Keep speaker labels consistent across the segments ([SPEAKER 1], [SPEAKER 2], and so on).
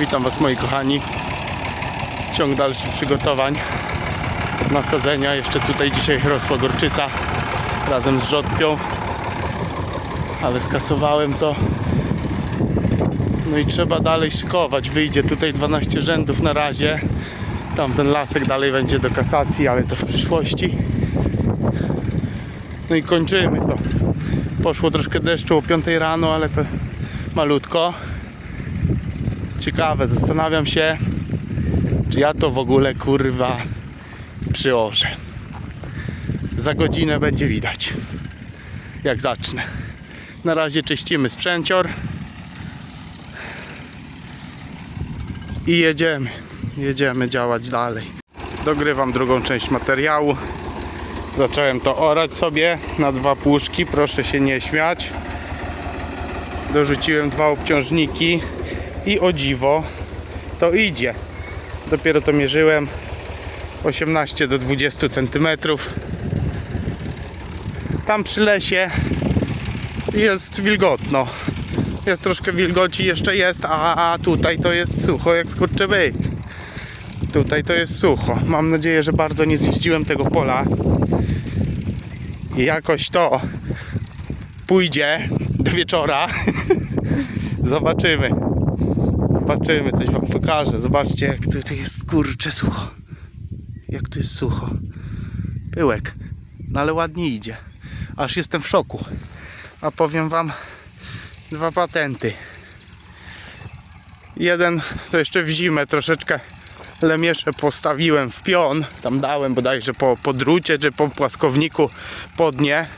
[SPEAKER 1] Witam Was moi kochani. Ciąg dalszych przygotowań nasadzenia. Jeszcze tutaj dzisiaj rosła gorczyca razem z rzodkią. Ale skasowałem to. No i trzeba dalej szykować. Wyjdzie tutaj 12 rzędów na razie. Tam ten lasek dalej będzie do kasacji, ale to w przyszłości. No i kończymy to. Poszło troszkę deszczu o 5 rano, ale to malutko. Ciekawe, zastanawiam się, czy ja to w ogóle kurwa przyorzę. Za godzinę będzie widać, jak zacznę. Na razie czyścimy sprzęcior i jedziemy. Jedziemy działać dalej. Dogrywam drugą część materiału. Zacząłem to orać sobie na dwa puszki, proszę się nie śmiać. Dorzuciłem dwa obciążniki i o dziwo to idzie. Dopiero to mierzyłem 18 do 20 cm. Tam przy lesie jest wilgotno. Jest troszkę wilgoci jeszcze jest, a, a tutaj to jest sucho jak skurczybyk. Tutaj to jest sucho. Mam nadzieję, że bardzo nie zjeździłem tego pola. I jakoś to pójdzie do wieczora. Zobaczymy. Zobaczymy, coś wam pokażę. Zobaczcie, jak tu, tu jest kurcze sucho. Jak tu jest sucho. Pyłek. No ale ładnie idzie. Aż jestem w szoku. A powiem wam dwa patenty. Jeden to jeszcze w zimę troszeczkę lemiesze postawiłem w pion. Tam dałem bodajże po, po drucie czy po płaskowniku pod nie.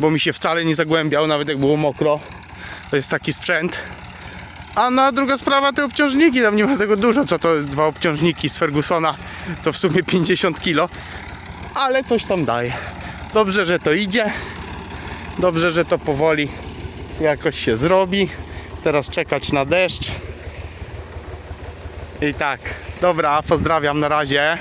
[SPEAKER 1] Bo mi się wcale nie zagłębiał, nawet jak było mokro. To jest taki sprzęt. A na druga sprawa te obciążniki, tam nie ma tego dużo, co to dwa obciążniki z Fergusona, to w sumie 50 kg, ale coś tam daje. Dobrze, że to idzie, dobrze, że to powoli jakoś się zrobi. Teraz czekać na deszcz. I tak, dobra, pozdrawiam na razie.